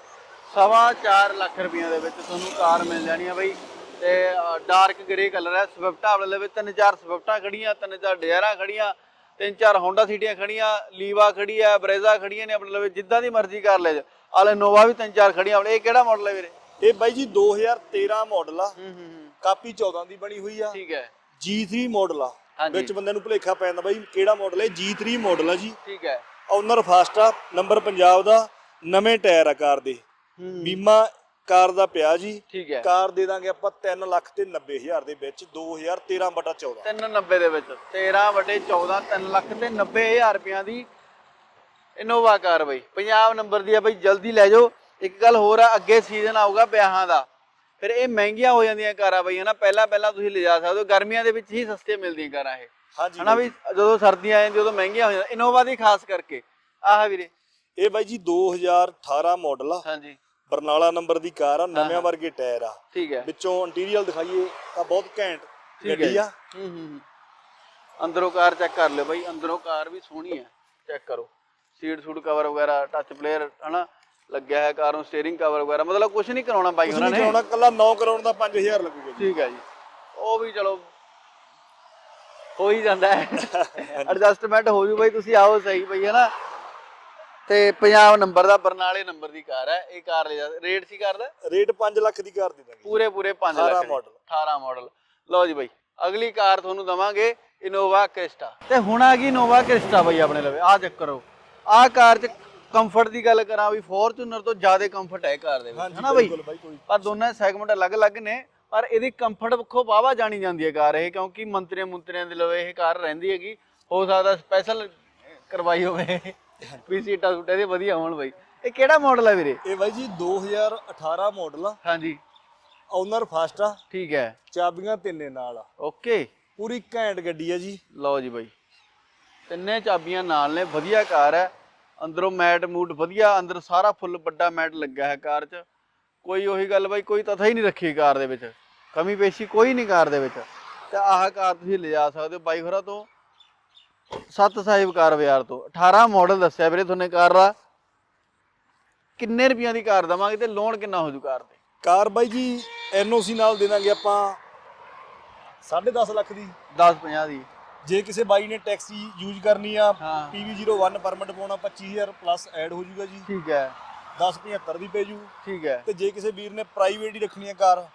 ਸਵਾ 4 ਲੱਖ ਰੁਪਈਆ ਦੇ ਵਿੱਚ ਤੁਹਾਨੂੰ ਕਾਰ ਮਿਲ ਜਾਣੀ ਹੈ ਬਾਈ। ਤੇ ਡਾਰਕ ਗ੍ਰੇ ਕਲਰ ਹੈ ਸਵਿਫਟਾ ਵਾਲੇ ਵਿੱਚ ਤਿੰਨ ਚਾਰ ਸਵਿਫਟਾਂ ਖੜੀਆਂ ਤਿੰਨ ਚਾਰ ਡਿਆਰਾਂ ਖੜੀਆਂ ਤਿੰਨ ਚਾਰ ਹੋਂਡਾ ਸਿਟੀਆਂ ਖੜੀਆਂ ਲੀਵਾ ਖੜੀ ਹੈ ਬਰੇਜ਼ਾ ਖੜੀਆਂ ਨੇ ਆਪਣੇ ਲਵੇ ਜਿੱਦਾਂ ਦੀ ਮਰਜ਼ੀ ਕਾਰ ਲੈ ਜਾ ਆਲੇ ਨੋਵਾ ਵੀ ਤਿੰਨ ਚਾਰ ਖੜੀਆਂ ਆਪਣੇ। ਇਹ ਕਿਹੜਾ ਮਾਡਲ ਹੈ ਵੀਰੇ? ਇਹ ਬਾਈ ਜੀ 2013 ਮਾਡਲ ਆ। ਹੂੰ ਹੂੰ ਕਾਪੀ 14 ਦੀ ਬਣੀ ਹੋਈ ਆ। ਠੀਕ ਹੈ। G3 ਮਾਡਲ ਆ। ਹਾਂਜੀ। ਵਿੱਚ ਬੰਦੇ ਨੂੰ ਭੁਲੇਖਾ ਪੈ ਜਾਂਦਾ ਬਾਈ ਕਿਹੜਾ ਮਾਡਲ ਹੈ G3 ਮਾਡਲ ਆ ਜੀ। ਠੀਕ ਹੈ। ਓਨਰ ਫਾਸਟ ਆ ਨੰਬਰ ਪੰਜਾਬ ਦਾ ਨਵੇਂ ਟਾਇਰ ਆ ਕਾਰ ਦੇ। ਬੀਮਾ ਕਾਰ ਦਾ ਪਿਆ ਜੀ। ਠੀਕ ਹੈ। ਕਾਰ ਦੇ ਦਾਂਗੇ ਆਪਾਂ 3 ਲੱਖ ਤੇ 90 ਹਜ਼ਾਰ ਦੇ ਵਿੱਚ 2013 ਬਟਾ 14 390 ਦੇ ਵਿੱਚ। 13 ਵਟੇ 14 3 ਲੱਖ ਤੇ 90 ਹਜ਼ਾਰ ਰੁਪਈਆਂ ਦੀ ਇਨੋਵਾ ਕਾਰ ਬਈ। ਪੰਜਾਬ ਨੰਬਰ ਦੀ ਆ ਬਈ ਜਲਦੀ ਲੈ ਜਾਓ। ਇੱਕ ਗੱਲ ਹੋਰ ਆ ਅੱਗੇ ਸੀਜ਼ਨ ਆਊਗਾ ਵਿਆਹਾਂ ਦਾ। ਫਿਰ ਇਹ ਮਹਿੰਗੀਆਂ ਹੋ ਜਾਂਦੀਆਂ ਕਾਰਾਂ ਬਈ ਹਨਾ? ਪਹਿਲਾਂ ਪਹਿਲਾਂ ਤੁਸੀਂ ਲਿਜਾ ਸਕਦੇ ਹੋ। ਗਰਮੀਆਂ ਦੇ ਵਿੱਚ ਹੀ ਸਸਤੀਆਂ ਮਿਲਦੀਆਂ ਕਾਰਾਂ ਇਹ। ਹਾਂਜੀ ਹਨਾ ਵੀ ਜਦੋਂ ਸਰਦੀਆਂ ਆ ਜਾਂਦੀਆਂ ਉਦੋਂ ਮਹਿੰਗੀਆਂ ਹੋ ਜਾਂਦੀਆਂ। ਇਨੋਵਾ ਦੀ ਖਾਸ ਕਰਕੇ। ਆਹ ਵੀਰੇ। ਇਹ ਬਾਈ ਜੀ 2018 ਮਾਡਲ ਆ। ਹਾਂਜੀ। ਬਰਨਾਲਾ ਨੰਬਰ ਦੀ ਕਾਰ ਆ ਨਵੇਂ ਵਰਗੇ ਟਾਇਰ ਆ। ਠੀਕ ਹੈ। ਵਿੱਚੋਂ ਇੰਟੀਰੀਅਰ ਦਿਖਾਈਏ ਤਾਂ ਬਹੁਤ ਘੈਂਟ ਗੱਡੀ ਆ। ਹੂੰ ਹੂੰ। ਅੰਦਰੋਂ ਕਾਰ ਚੈੱਕ ਕਰ ਲਿਓ ਬਾਈ। ਅੰਦਰੋਂ ਕਾਰ ਵੀ ਸੋਹਣੀ ਹੈ। ਚੈੱਕ ਕਰੋ। ਸੀਟ ਸੂਟ ਕਵਰ ਵਗੈਰਾ ਟੱਚ ਪਲੇਅਰ ਹਨਾ ਲੱਗਿਆ ਹੈ ਕਾਰ ਨੂੰ ਸਟੀਅਰਿੰਗ ਕਵਰ ਵਗੈਰਾ ਮਤਲਬ ਕੁਝ ਨਹੀਂ ਕਰਾਉਣਾ ਬਾਈ ਉਹਨਾਂ ਨਹੀਂ ਨੇ। ਕਰਾਉਣਾ ਕੱਲਾ 9 ਕਰਾਉਣ ਦਾ 5000 ਲੱਗੂਗਾ ਜੀ। ਠੀਕ ਹੈ ਜੀ। ਉਹ ਵੀ ਚਲੋ ਹੋ ਹੀ ਜਾਂਦਾ ਹੈ। ਐਡਜਸਟਮੈਂਟ ਹੋ ਜੂ ਬਾਈ ਤੁਸੀਂ ਆਓ ਸਹੀ ਬਈ ਹਨਾ। ਤੇ ਪੰਜਾਬ ਨੰਬਰ ਦਾ ਬਰਨਾਲੇ ਨੰਬਰ ਦੀ ਕਾਰ ਹੈ ਇਹ ਕਾਰ ਲੈ ਜਾ ਰੇਟ ਸੀ ਕਾਰ ਦਾ ਰੇਟ 5 ਲੱਖ ਦੀ ਕਾਰ ਦੇ ਦਾਂਗੇ ਪੂਰੇ ਪੂਰੇ 5 18 ਲੱਖ ਦੀ। model। 18 ਮਾਡਲ ਲਓ ਜੀ ਬਾਈ ਅਗਲੀ ਕਾਰ ਤੁਹਾਨੂੰ ਦਵਾਂਗੇ ਇਨੋਵਾ ਕ੍ਰਿਸਟਾ ਤੇ ਹੁਣ ਆ ਗਈ ਇਨੋਵਾ ਕ੍ਰਿਸਟਾ ਬਾਈ ਆਪਣੇ ਲਵੇ ਆ ਚੈੱਕ ਕਰੋ ਆ ਕਾਰ ਚ ਕੰਫਰਟ ਦੀ ਗੱਲ ਕਰਾਂ ਵੀ ਫੋਰਚੂਨਰ ਤੋਂ ਜ਼ਿਆਦਾ ਕੰਫਰਟ ਹੈ ਕਾਰ ਦੇ ਵਿੱਚ ਹਨਾ ਬਾਈ? ਪਰ ਦੋਨਾਂ ਸੈਗਮੈਂਟ ਅਲੱਗ-ਅਲੱਗ ਨੇ ਪਰ ਇਹਦੀ ਕੰਫਰਟ ਪੱਖੋਂ ਵਾਵਾ ਜਾਣੀ ਜਾਂਦੀ ਹੈ ਕਾਰ ਇਹ ਕਿਉਂਕਿ ਮੰਤਰੀਆਂ ਮੁੰਤਰੀਆਂ ਦੇ ਲਵੇ ਇਹ ਕਾਰ ਰਹਿੰਦੀ ਹੈਗੀ ਹੋ ਸਕਦਾ ਸਪੈਸ਼ਲ ਕਰਵਾਈ ਹੋਵੇ ਵੀ ਸੀਟਾਂ ਸੂਟਾਂ ਦੇ ਵਧੀਆ ਹੋਣ ਬਾਈ। ਇਹ ਕਿਹੜਾ ਮਾਡਲ ਹੈ ਵੀਰੇ? ਇਹ ਬਾਈ ਜੀ 2018 ਮਾਡਲ ਆ। ਹਾਂਜੀ। ਓਨਰ ਫਾਸਟ ਆ। ਠੀਕ ਹੈ। ਚਾਬੀਆਂ ਤਿੰਨੇ ਨਾਲ ਆ। ਓਕੇ। ਪੂਰੀ ਘੈਂਟ ਗੱਡੀ ਆ ਜੀ। ਲਓ ਜੀ ਬਾਈ। ਤਿੰਨੇ ਚਾਬੀਆਂ ਨਾਲ ਨੇ ਵਧੀਆ ਕਾਰ ਹੈ। ਅੰਦਰੋਂ ਮੈਟ ਮੂਟ ਵਧੀਆ ਅੰਦਰ ਸਾਰਾ ਫੁੱਲ ਵੱਡਾ ਮੈਟ ਲੱਗਾ ਹੈ ਕਾਰ 'ਚ। ਕੋਈ ਉਹੀ ਗੱਲ ਬਾਈ ਕੋਈ ਤਥਾ ਹੀ ਨਹੀਂ ਰੱਖੀ ਕਾਰ ਦੇ ਵਿੱਚ। ਕਮੀ ਪੇਸ਼ੀ ਕੋਈ ਨਹੀਂ ਕਾਰ ਦੇ ਵਿੱਚ। ਤੇ ਆਹ ਕਾਰ ਤੁਸੀਂ ਲਿਜਾ ਸਕਦੇ ਹੋ ਬਾਈ ਖਰਾ ਤੋਂ। ਸੱਤ ਸਾਹਿਬ ਕਾਰ ਬਾਜ਼ਾਰ ਤੋਂ। 18 ਮਾਡਲ ਦੱਸਿਆ ਵੀਰੇ ਤੁਹਾਨੂੰ ਕਾਰ ਦਾ। ਕਿੰਨੇ ਰੁਪਈਆਂ ਦੀ ਕਾਰ ਦਵਾਂਗੇ ਤੇ ਲੋਨ ਕਿੰਨਾ ਹੋ ਜੂ ਕਾਰ ਤੇ? ਕਾਰ ਬਾਈ ਜੀ ਐਨਓਸੀ ਨਾਲ ਦੇ ਦਾਂਗੇ ਆਪਾਂ 10.5 ਲੱਖ ਦੀ। 10 50 ਦੀ। ਜੇ ਕਿਸੇ ਬਾਈ ਨੇ ਟੈਕਸੀ ਯੂਜ਼ ਕਰਨੀ ਆ ਹਾਂ। PV01 ਪਰਮਿਟ ਪਾਉਣਾ 25000 ਪਲੱਸ ਐਡ ਹੋ ਜਾਊਗਾ ਜੀ। ਠੀਕ ਹੈ। 1075 ਦੀ ਪੈ ਜੂ। ਠੀਕ ਹੈ। ਤੇ ਜੇ ਕਿਸੇ ਵੀਰ ਨੇ ਪ੍ਰਾਈਵੇਟ ਹੀ ਰੱਖਣੀ ਆ ਕਾਰ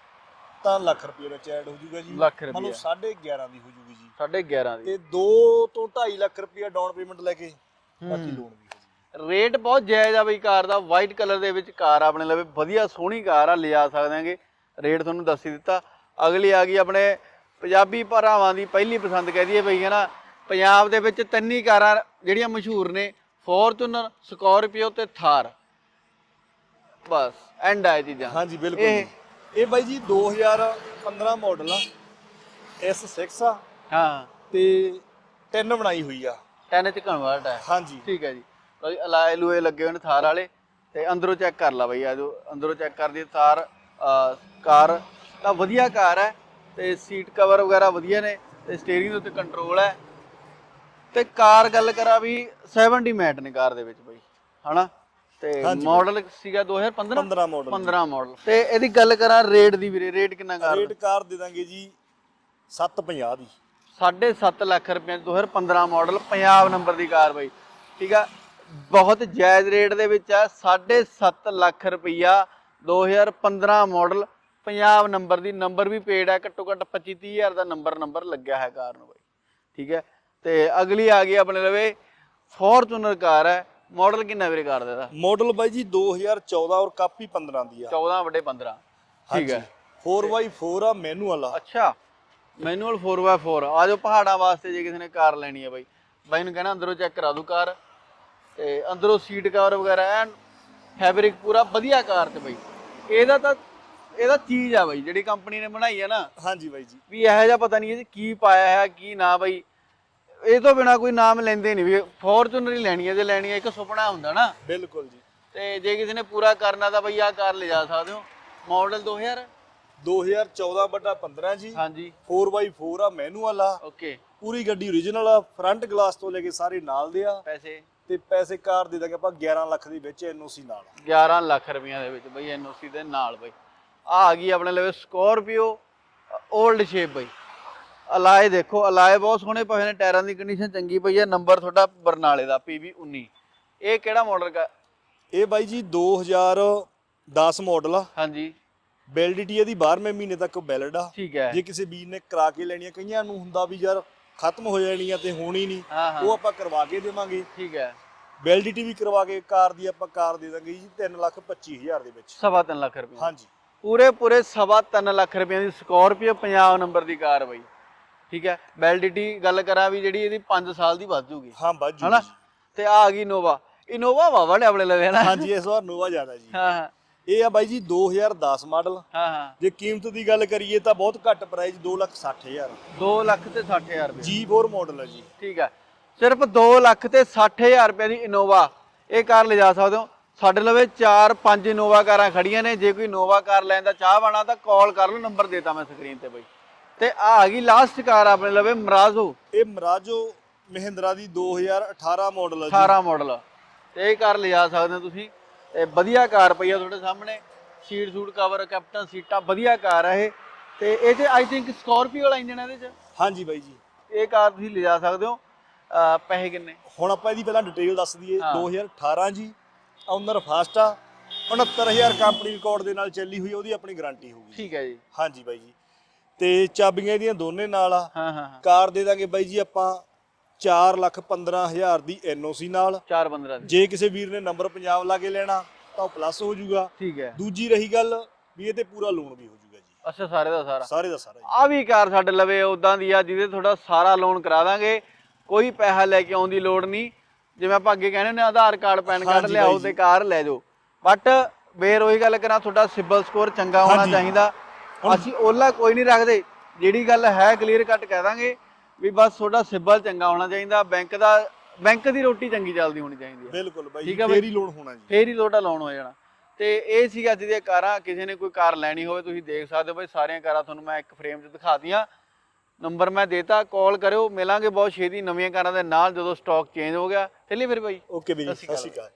ਤਾਂ ਲੱਖ ਰੁਪਏ ਵਿੱਚ ਐਡ ਹੋ ਜਾਊਗਾ ਜੀ। ਲੱਖ ਮੰਨ ਲਓ ਰੁਪਈਆ। 11.5 ਦੀ ਹੋ ਜਾਊਗੀ ਜੀ। 11.5 ਦੀ। ਤੇ 2 ਤੋਂ 2.5 ਲੱਖ ਰੁਪਏ ਡਾਊਨ ਪੇਮੈਂਟ ਲੈ ਕੇ ਬਾਕੀ ਲੋਨ ਵੀ ਹੋ ਜਾਊਗਾ। ਰੇਟ ਬਹੁਤ ਜਾਇਜ਼ ਆ ਬਈ ਕਾਰ ਦਾ। ਵਾਈਟ ਕਲਰ ਦੇ ਵਿੱਚ ਕਾਰ ਆ ਆਪਣੇ ਲਵੇ। ਵਧੀਆ ਸੋਹਣੀ ਕਾਰ ਆ ਲਿਜਾ ਸਕਦੇ ਆਂਗੇ ਰੇਟ ਤੁਹਾਨੂੰ ਦੱਸ ਹੀ ਦਿੱਤਾ। ਅਗਲੀ ਆ ਗਈ ਆਪਣੇ ਪੰਜਾਬੀ ਭਰਾਵਾਂ ਦੀ ਪਹਿਲੀ ਪਸੰਦ ਕਹਿ ਦਈਏ ਬਈ ਹੈ ਨਾ ਪੰਜਾਬ ਦੇ ਵਿੱਚ ਤਿੰਨ ਹੀ ਕਾਰਾਂ ਜਿਹੜੀਆਂ ਮਸ਼ਹੂਰ ਨੇ ਫੋਰਚੂਨਰ ਸਕਾਰਪੀਓ ਤੇ ਥਾਰ। ਬਸ ਐਂਡ ਆ ਇਹ ਚੀਜ਼ਾਂ। ਹਾਂਜੀ ਬਿਲਕੁਲ ਇਹ-। ਇਹ ਬਾਈ ਜੀ 2015 ਮਾਡਲ ਆ। S6 ਆ ਹਾਂ। ਤੇ 10 ਬਣਾਈ ਹੋਈ ਆ। 10 ਚ ਕਨਵਰਟ ਹੈ ਹਾਂਜੀ। ਠੀਕ ਹੈ ਜੀ। ਲਓ ਜੀ ਅਲਾਏ ਲੂਏ ਲੱਗੇ ਹੋਏ ਨੇ ਥਾਰ ਵਾਲੇ ਤੇ ਅੰਦਰੋਂ ਚੈੱਕ ਕਰ ਲਾ ਬਈ ਆਜੋ ਅੰਦਰੋਂ ਚੈੱਕ ਕਰ ਦੀ ਥਾਰ ਅਹ, ਕਾਰ। ਤਾਂ ਵਧੀਆ ਕਾਰ ਹੈ ਤੇ ਸੀਟ ਕਵਰ ਵਗੈਰਾ ਵਧੀਆ ਨੇ ਤੇ ਸਟੀਅਰਿੰਗ ਦੇ ਉੱਤੇ ਕੰਟਰੋਲ ਹੈ। ਤੇ ਕਾਰ ਗੱਲ ਕਰਾਂ ਵੀ 70 ਮੈਟ ਨੇ ਕਾਰ ਦੇ ਵਿੱਚ ਬਈ ਹਨਾ? ਤੇ ਮਾਡਲ ਸੀਗਾ 2015 15 ਮਾਡਲ 15 ਮਾਡਲ ਤੇ ਇਹਦੀ ਗੱਲ ਕਰਾਂ ਰੇਟ ਦੀ ਵੀਰੇ ਰੇਟ ਕਿੰਨਾ ਕਾਰ ਰੇਟ ਕਾਰ ਦੇ ਦਾਂਗੇ ਜੀ 750 ਦੀ। 7.5 ਲੱਖ ਰੁਪਏ 2015 ਮਾਡਲ ਪੰਜਾਬ ਨੰਬਰ ਦੀ ਕਾਰ ਬਈ। ਠੀਕ ਆ? ਬਹੁਤ ਜਾਇਜ਼ ਰੇਟ ਦੇ ਵਿੱਚ ਆ 7.5 ਲੱਖ ਰੁਪਈਆ 2015 ਮਾਡਲ ਪੰਜਾਬ ਨੰਬਰ ਦੀ ਨੰਬਰ ਵੀ ਪੇਡ ਹੈ ਘੱਟੋ ਘੱਟ 25 30 ਹਜ਼ਾਰ ਦਾ ਨੰਬਰ ਨੰਬਰ ਲੱਗਿਆ ਹੈ ਕਾਰ ਨੂੰ ਬਈ। ਠੀਕ ਹੈ? ਤੇ ਅਗਲੀ ਆ ਗਈ ਆਪਣੇ ਲਵੇ ਫੋਰਚੂਨਰ ਕਾਰ ਹੈ। ਮਾਡਲ ਕਿੰਨਾ ਵੀਰੇ ਕਾਰ ਦਾ? ਮਾਡਲ ਬਾਈ ਜੀ 2014 ਔਰ ਕਾਪੀ 15 ਦੀ ਆ। 14 ਵੱਡੇ 15 ਠੀਕ ਹੈ। 4x4 ਆ ਮੈਨੂਅਲ ਆ ਅੱਛਾ। ਮੈਨੂਅਲ 4x4 ਆ ਜਾਓ ਪਹਾੜਾਂ ਵਾਸਤੇ ਜੇ ਕਿਸੇ ਨੇ ਕਾਰ ਲੈਣੀ ਹੈ ਬਾਈ। ਬਾਈ ਨੂੰ ਕਹਿਣਾ ਅੰਦਰੋਂ ਚੈੱਕ ਕਰਾ ਦੂ ਕਾਰ। ਤੇ ਅੰਦਰੋਂ ਸੀਟ ਕਵਰ ਵਗੈਰਾ ਐਨ ਫੈਬਰਿਕ ਪੂਰਾ ਵਧੀਆ ਕਾਰ ਤੇ ਬਾਈ। ਇਹਦਾ ਤਾਂ ਇਹਦਾ ਚੀਜ਼ ਆ ਬਾਈ ਜਿਹੜੀ ਕੰਪਨੀ ਨੇ ਬਣਾਈ ਹੈ ਨਾ। ਹਾਂਜੀ ਬਾਈ ਜੀ। ਵੀ ਇਹੋ ਜਿਹਾ ਪਤਾ ਨਹੀਂ ਇਹ 'ਚ ਕੀ ਪਾਇਆ ਹੈ ਕੀ ਨਾ ਬਾਈ। ਇਹ ਤੋਂ ਬਿਨਾ ਕੋਈ ਨਾਮ ਲੈਂਦੇ ਨਹੀਂ ਵੀ ਫੋਰਚੂਨਰ ਹੀ ਲੈਣੀ ਹੈ ਜੇ ਲੈਣੀ ਹੈ ਇੱਕ ਸੁਪਨਾ ਹੁੰਦਾ ਨਾ। ਬਿਲਕੁਲ ਜੀ। ਤੇ ਜੇ ਕਿਸੇ ਨੇ ਪੂਰਾ ਕਰਨਾ ਤਾਂ ਬਈ ਆਹ ਕਾਰ ਲਿਜਾ ਸਕਦੇ ਹੋ। ਮਾਡਲ 2000 2014 ਬਟਾ 15 ਜੀ। ਹਾਂਜੀ। 4x4 ਆ ਮੈਨੂਅਲ ਆ। ਓਕੇ ਪੂਰੀ ਗੱਡੀ ਓਰੀਜਨਲ ਆ ਫਰੰਟ ਗਲਾਸ ਤੋਂ ਲੈ ਕੇ ਸਾਰੇ ਨਾਲ ਦੇ ਆ। ਪੈਸੇ? ਤੇ ਪੈਸੇ ਕਾਰ ਦੇ ਦਾਂਗੇ ਆਪਾਂ 11 ਲੱਖ ਦੇ ਵਿੱਚ ਐਨਓਸੀ ਨਾਲ। 11 ਲੱਖ ਰੁਪਈਆ ਦੇ ਵਿੱਚ ਬਈ ਐਨਓਸੀ ਦੇ ਨਾਲ ਬਈ। ਆ ਆ ਗਈ ਆਪਣੇ ਲਵੇ ਸਕੋਰਪੀਓ 올ਡ ਸ਼ੇਪ ਬਈ। ਅਲਾਏ ਦੇਖੋ ਅਲਾਏ ਬਹੁਤ ਸੋਹਣੇ ਪਏ ਨੇ ਟਾਇਰਾਂ ਦੀ ਕੰਡੀਸ਼ਨ ਚੰਗੀ ਪਈ ਹੈ ਨੰਬਰ ਤੁਹਾਡਾ ਬਰਨਾਲੇ ਦਾ PV19 ਇਹ ਕਿਹੜਾ ਮਾਡਲ ਦਾ ਇਹ ਬਾਈ ਜੀ 2010 ਮਾਡਲ ਆ। ਹਾਂਜੀ। ਵੈਲਿਡਿਟੀ ਇਹਦੀ 12ਵੇਂ ਮਹੀਨੇ ਤੱਕ ਵੈਲਿਡ ਆ। ਠੀਕ ਹੈ। ਜੇ ਕਿਸੇ ਵੀਰ ਨੇ ਕਰਾ ਕੇ ਲੈਣੀ ਆ ਕਈਆਂ ਨੂੰ ਹੁੰਦਾ ਵੀ ਯਾਰ ਖਤਮ ਹੋ ਜਾਣੀ ਆ ਤੇ ਹੋਣੀ ਨਹੀਂ। ਉਹ ਆਪਾਂ ਕਰਵਾ ਕੇ ਦੇਵਾਂਗੇ। ਠੀਕ ਹੈ। ਵੈਲਿਡਿਟੀ ਵੀ ਕਰਵਾ ਕੇ ਕਾਰ ਦੀ ਆਪਾਂ ਕਾਰ ਦੇ ਦਾਂਗੇ ਜੀ 325000 ਦੇ ਵਿੱਚ। ਸਵਾ ਤਿੰਨ ਲੱਖ ਰੁਪਏ। ਹਾਂਜੀ। ਪੂਰੇ ਪੂਰੇ ਸਵਾ ਤਿੰਨ ਲੱਖ ਰੁਪਏ ਦੀ ਸਕੋਰਪੀਓ ਪੰਜਾਬ ਨੰਬਰ ਦੀ ਕਾਰ ਬਈ। ਠੀਕ ਹੈ ਵੈਲਿਡਿਟੀ ਗੱਲ ਕਰਾਂ ਵੀ ਜਿਹੜੀ ਇਹਦੀ 5 ਸਾਲ ਦੀ ਵੱਧ ਜੂਗੀ। ਹਾਂ ਬਾਜੂ ਹਨਾ? ਤੇ ਆ ਗਈ ਇਨੋਵਾ ਇਨੋਵਾ ਵਾਵਾ ਨੇ ਆਪਣੇ ਲਵੇ ਨਾ। ਹਾਂਜੀ ਇਸ ਵਾਰ ਨੋਵਾ ਜ਼ਿਆਦਾ ਜੀ। ਹਾਂ ਹਾਂ। ਇਹ ਆ ਬਾਈ ਜੀ 2010 ਮਾਡਲ। ਹਾਂ ਹਾਂ। ਜੇ ਕੀਮਤ ਦੀ ਗੱਲ ਕਰੀਏ ਤਾਂ ਬਹੁਤ ਘੱਟ ਪ੍ਰਾਈਸ 260000 2 ਲੱਖ ਤੇ 60000 ਰੁਪਏ। G4 ਮਾਡਲ ਹੈ ਜੀ। ਠੀਕ ਹੈ। ਸਿਰਫ 2 ਲੱਖ ਤੇ 60000 ਰੁਪਏ ਦੀ ਇਨੋਵਾ ਇਹ ਕਾਰ ਲਿਜਾ ਸਕਦੇ ਹੋ। ਸਾਡੇ ਲਵੇ 4-5 ਇਨੋਵਾ ਕਾਰਾਂ ਖੜੀਆਂ ਨੇ ਜੇ ਕੋਈ ਇਨੋਵਾ ਕਾਰ ਲੈਣ ਦਾ ਚਾਹ ਬਣਾ ਤਾਂ ਕਾਲ ਕਰ ਲਓ ਨੰਬਰ ਦੇਤਾ ਮੈਂ ਸਕਰੀਨ ਤੇ ਬਈ। ਤੇ ਆ ਆ ਗਈ ਲਾਸਟ ਕਾਰ ਆਪਣੇ ਲਵੇ ਮਰਾਜ਼ੋ ਇਹ ਮਰਾਜੋ ਮਹਿੰਦਰਾ ਦੀ 2018 ਮਾਡਲ ਹੈ ਜੀ। 18 ਮਾਡਲ ਤੇ ਇਹ ਕਾਰ ਲਿਜਾ ਸਕਦੇ ਹੋ ਤੁਸੀਂ। ਇਹ ਵਧੀਆ ਕਾਰ ਪਈ ਆ ਤੁਹਾਡੇ ਸਾਹਮਣੇ। ਸੀਟ ਸੂਟ ਕਵਰ ਕੈਪਟਨ ਸੀਟਾਂ ਵਧੀਆ ਕਾਰ ਹੈ ਇਹ। ਤੇ ਇਹ ਤੇ ਆਈ ਥਿੰਕ ਸਕਾਰਪੀਓ ਵਾਲਾ ਇੰਜਨ ਹੈ ਇਹਦੇ ਚ6 ਬਾਈ ਜੀ। ਇਹ ਕਾਰ ਤੁਸੀਂ ਲਿਜਾ ਸਕਦੇ ਹੋ। ਅਹ ਪੈਸੇ ਕਿੰਨੇ? ਹੁਣ ਆਪਾਂ ਇਹਦੀ ਪਹਿਲਾਂ ਡਿਟੇਲ ਦੱਸ ਦਈਏ। ਹਾਂ। 2018 ਜੀ। ਓਨਰ ਫਾਸਟ ਆ। 69000 ਕੰਪਨੀ ਰਿਕਾਰਡ ਦੇ ਨਾਲ ਚੱਲੀ ਹੋਈ ਉਹਦੀ ਆਪਣੀ ਗਾਰੰਟੀ ਹੋਊਗੀ। ਠੀਕ ਹੈ ਜੀ। ਹਾਂਜੀ ਬਾਈ ਜੀ। ਤੇ ਚਾਬੀਆਂ ਇਹਦੀਆਂ ਦੋਨੇ ਨਾਲ ਆ। ਹਾਂ ਹਾਂ ਹਾਂ। ਕਾਰ ਦੇ ਦਾਂਗੇ ਬਾਈ ਜੀ ਆਪਾਂ 415000 ਦੀ ਐਨਓਸੀ ਨਾਲ। ਚਾਰ ਬੰਦਰਾਂ ਦੀ। ਜੇ ਕਿਸੇ ਵੀਰ ਨੇ ਨੰਬਰ ਪੰਜਾਬ ਲਾ ਕੇ ਲੈਣਾ ਤਾਂ ਉਹ ਪਲੱਸ ਹੋ ਜਾਊਗਾ। ਠੀਕ ਹੈ। ਦੂਜੀ ਰਹੀ ਗੱਲ ਵੀ ਇਹ ਤੇ ਪੂਰਾ ਲੋਨ ਵੀ ਹੋ ਜਾਊਗਾ ਜੀ। ਅੱਛਾ ਸਾਰੇ ਦਾ ਸਾਰਾ? ਸਾਰੇ ਦਾ ਸਾਰਾ ਜੀ। ਆ ਵੀ ਕਾਰ ਸਾਡੇ ਲਵੇ ਉਦਾਂ ਦੀ ਆ ਜਿਹਦੇ ਤੁਹਾਡਾ ਸਾਰਾ ਲੋਨ ਕਰਾ ਦਾਂਗੇ। ਕੋਈ ਪੈਸਾ ਲੈ ਕੇ ਆਉਣ ਦੀ ਲੋੜ ਨਹੀਂ। ਜਿਵੇਂ ਆਪਾਂ ਅੱਗੇ ਕਹਿੰਦੇ ਨੇ ਆਧਾਰ ਕਾਰਡ ਪੈਨ ਕਾਰਡ ਹਾਂਜੀ ਲਿਆਓ ਬਾਈ ਤੇ ਜੀ। ਕਾਰ ਲੈ ਜਾਓ। ਬਟ ਫੇਰ ਉਹੀ ਗੱਲ ਕਰਾਂ ਤੁਹਾਡਾ ਸਿਬਲ ਸਕੋਰ ਚੰਗਾ ਹੋਣਾ ਹਾਂਜੀ। ਚਾਹੀਦਾ। ਅਸੀਂ ਓਲਾ ਕੋਈ ਨਹੀਂ ਰੱਖਦੇ। ਜਿਹੜੀ ਗੱਲ ਹੈ ਕਲੀਅਰ ਕੱਟ ਕਹਿ ਦਾਂਗੇ ਵੀ ਬਸ ਤੁਹਾਡਾ ਸਿਬਲ ਚੰਗਾ ਹੋਣਾ ਚਾਹੀਦਾ। ਬੈਂਕ ਦਾ ਬੈਂਕ ਦੀ ਰੋਟੀ ਚੰਗੀ ਚੱਲਦੀ ਹੋਣੀ ਚਾਹੀਦੀ ਹੈ। ਬਿਲਕੁਲ ਬਾਈ ਠੀਕ ਆ ਬਾਈ। ਫੇਰ ਹੀ ਲੋਨ ਹੋਣਾ ਜੀ। ਫੇਰ ਹੀ ਤੁਹਾਡਾ ਲੋਨ ਹੋ ਜਾਣਾ। ਤੇ ਇਹ ਸੀ ਅੱਜ ਦੀਆਂ ਕਾਰਾਂ। ਕਿਸੇ ਨੇ ਕੋਈ ਕਾਰ ਲੈਣੀ ਹੋਵੇ ਤੁਸੀਂ ਦੇਖ ਸਕਦੇ ਹੋ ਬਈ ਸਾਰੀਆਂ ਕਾਰਾਂ ਤੁਹਾਨੂੰ ਮੈਂ ਇੱਕ ਫਰੇਮ 'ਚ ਦਿਖਾਤੀਆਂ ਨੰਬਰ ਮੈਂ ਦੇਤਾ ਕਾਲ ਕਰਿਓ ਮਿਲਾਂਗੇ ਬਹੁਤ ਛੇਤੀ ਨਵੀਆਂ ਕਾਰਾਂ ਦੇ ਨਾਲ ਜਦੋਂ ਸਟਾਕ ਚੇਂਜ ਹੋ ਗਿਆ। ਚੱਲੀਏ ਫਿਰ ਬਾਈ। ਓਕੇ ਵੀਰ ਜੀ ਸਤਿ ਸ਼੍ਰੀ ਅਕਾਲ।